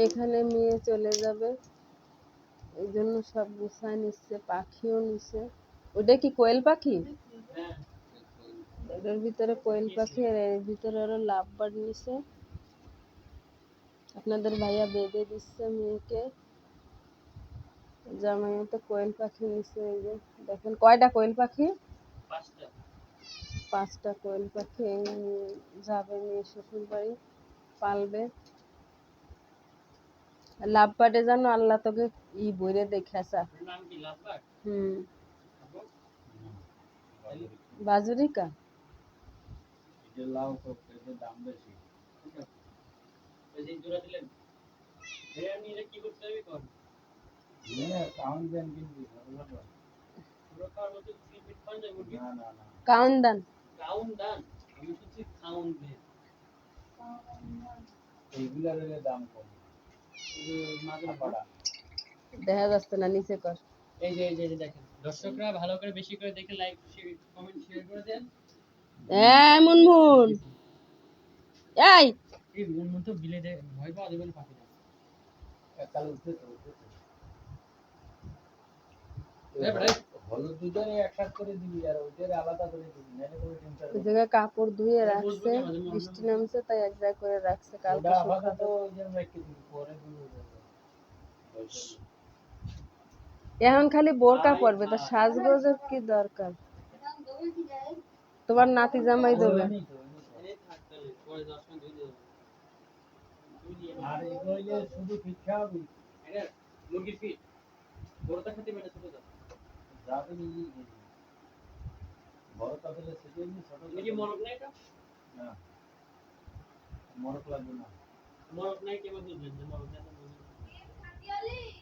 এখানে মেয়ে চলে যাবে। এই জন্য সব গুছায় নিচ্ছে পাখিও নিচ্ছে। ওটা কি কোয়েল পাখি? এটার ভিতরে কোয়েল পাখি আর এর ভিতরে আরও লাভ বার্ড নিছে। আপনাদের ভাইয়া বেঁধে দিচ্ছে মেয়েকে। জামাইও তো কোয়েল পাখি নিছে এই যে। দেখেন কয়টা কোয়েল পাখি? পাঁচটা। কোয়েল পাখি যাবে মেয়ে শ্বশুর বাড়ি পালবে। লাভ পাটে জানো আল্লাহ তোকে ই বইরে দেখাছা নাম কি হুম। বাজুরিকা? দাম কাউন দান কাউন দান আমি শুনছি দেন এইগুলার কম। দেখা যাচ্ছে না নিচে কর। এই যে এই যে দেখেন। দর্শকরা ভালো করে বেশি করে দেখে লাইক কমেন্ট শেয়ার করে দেন। এই মুনমুন। এই। এই মন মন তো বিলে দেয় ভয় পাওয়া যাবে না পাখি এককাল উঠতে তো উঠতে জায়গায় কাপড় ধুয়ে রাখছে বৃষ্টি নামছে তাই এক জায়গায় করে রাখছে কালকে এখন খালি বোরকা পরবে তো সাজগোজের কি দরকার? তোমার নাতি জামাই দেবে। আর শুধু মুরগির ফিট। খেতে মেটা যাবে মরক না এটা না মরক লাগবে না মরক নাই কেমন বুঝবেন যে মরক নাই তো বুঝবেন মরক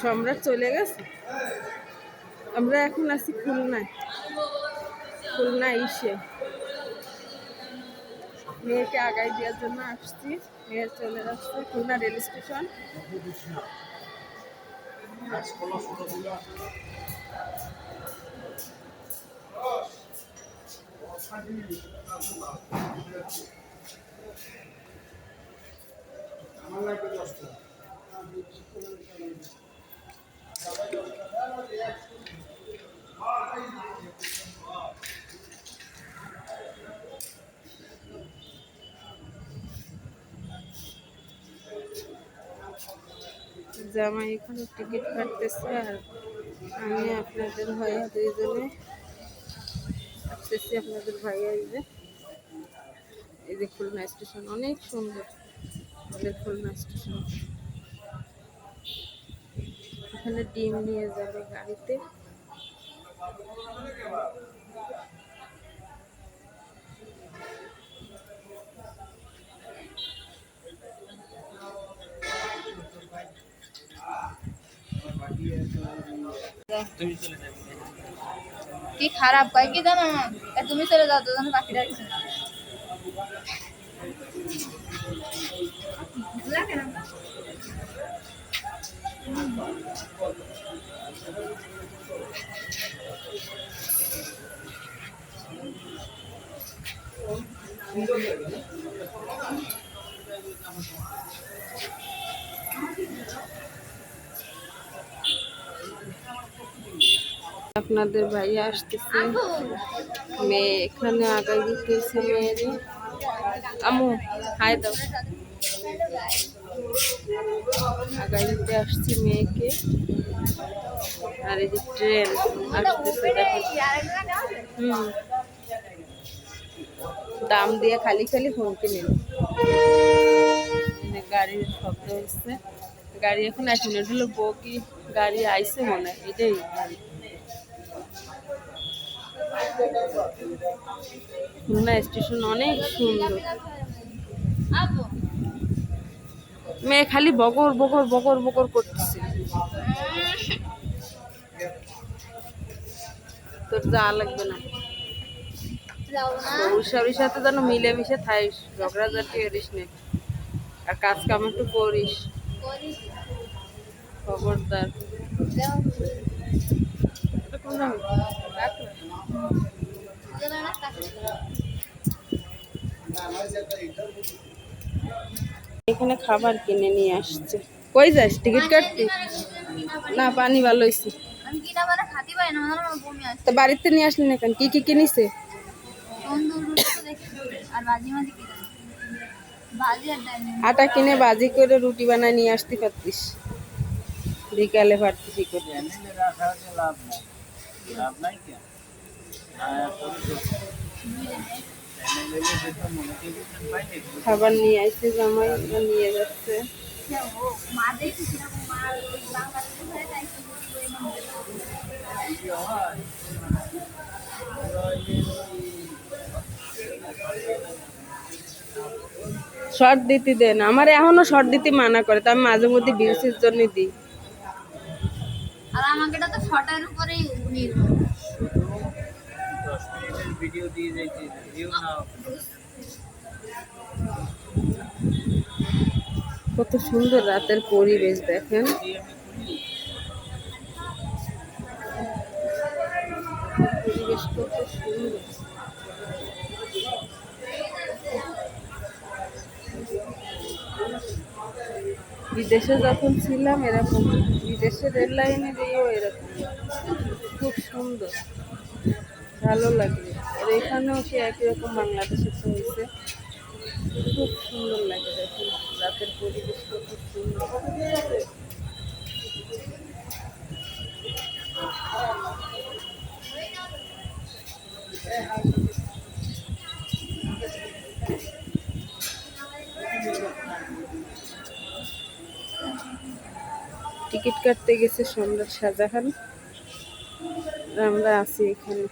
সম্রাট চলে গেছে। আমরা এখন আছি খুলনায়। খুলনা ইসে মেয়েকে আগাই দেওয়ার জন্য আসছি। মেয়ে চলে যাচ্ছে খুলনা রেল স্টেশন। জামাই এখানে টিকিট কাটতেছে আর আমি আপনাদের ভাইয়া দুইজনে আসতেছি আপনাদের ভাইয়া এই যে এই যে খুলনা স্টেশন, অনেক সুন্দর। আমাদের খুলনা স্টেশন। এখানে ডিম নিয়ে যাবে গাড়িতে। কি খারাপ? কয় কি জানো? না এ তুমি চলে যাও তো জানো পাখিটা কিছু না লাগে না আপনাদের ভাইয়া আসতেছে। মেয়ে এখানে আগাই দিতেছে মেয়েরে। আমু, হাই দাও। আগাইতে আসছি মেয়েকে। আর এই যে ট্রেন আসতেছে হুম। দাম দিয়ে খালি খালি ফোন কিনে নিল। গাড়ির শব্দ হচ্ছে। গাড়ি এখন এক মিনিট হলো বউ কি? গাড়ি আইছে মনে হয়, এটাই। খুলনা স্টেশন অনেক সুন্দর। মেয়ে খালি বগর বগর বগর বগর করতেছে। তোর যা লাগবে না। যাও সাথে যেন মিলেমিশে থাইস ঝগড়াঝাটি করিস নে। আর কাজ কাম একটু করিস। করিস। খবরদার। এখানে খাবার কিনে নিয়ে আসছে। কই যাস? টিকিট কাটতে? না পানি ভালো হয়েছে আমি কিনা মানে তো বাড়িতে নিয়ে আসলি না কেন? কি কি কিনিছে? আটা কিনে বাজি করে রুটি বানায় নিয়ে আসতে পারতিস। বিকালে পারতিস ই করে। লাভ নাই। খাবার নিয়ে আসছে জামাই নিয়ে যাচ্ছে। শর্ট দিতে দেন, আমার এখনও শর্ট দিতে মানা করে, তো আমি মাঝে মধ্যে বিউসির জন্য দিই আর আমাকে তো শর্টের উপরেই নির্ভর ভিডিও দিয়ে যাইতে ভিউ না কত সুন্দর রাতের পরিবেশ, দেখেন। বিদেশে যখন ছিলাম, এরকম বিদেশে রেল লাইনে দিয়েও এরকম। খুব সুন্দর। ভালো লাগে আর এখানেও সে একই রকম বাংলাদেশে হয়েছে? খুব সুন্দর লাগে দেখুন, রাতের পরিবেশ কত সুন্দর। টিকিট কাটতে গেছে সম্রাট শাহজাহান। আমরা আছি এখানে।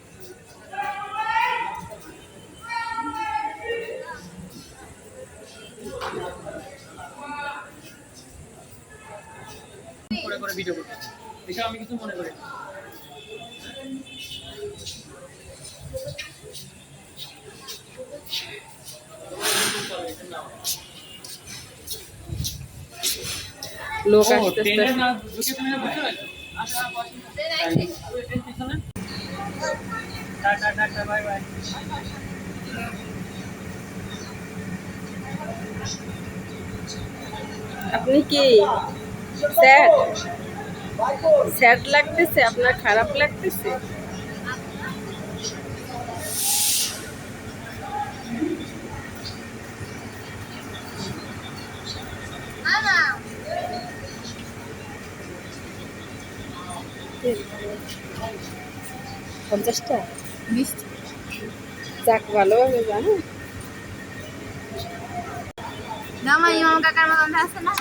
করে করে ভিডিও করতেছি এসব আমি কিছু মনে করি। লোক। Tata, tata, bye, bye. আপনি কি স্যাড? স্যাড লাগতেছে? আপনার খারাপ লাগতেছে? পঞ্চাশটা? মিষ্টি। যাক ভালোভাবে জানো। জামা ইমাম কাকার মতন আছে না?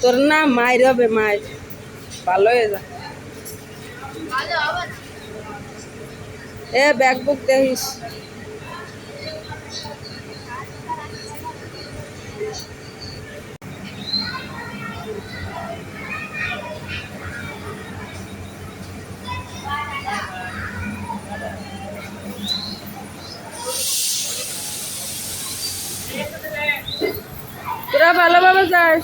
তোর না মায়ের হবে মায়ের। ভালো হয়ে যা। এ ব্যাগ বুক দেখিস। তোরা ভালোভাবে যাস।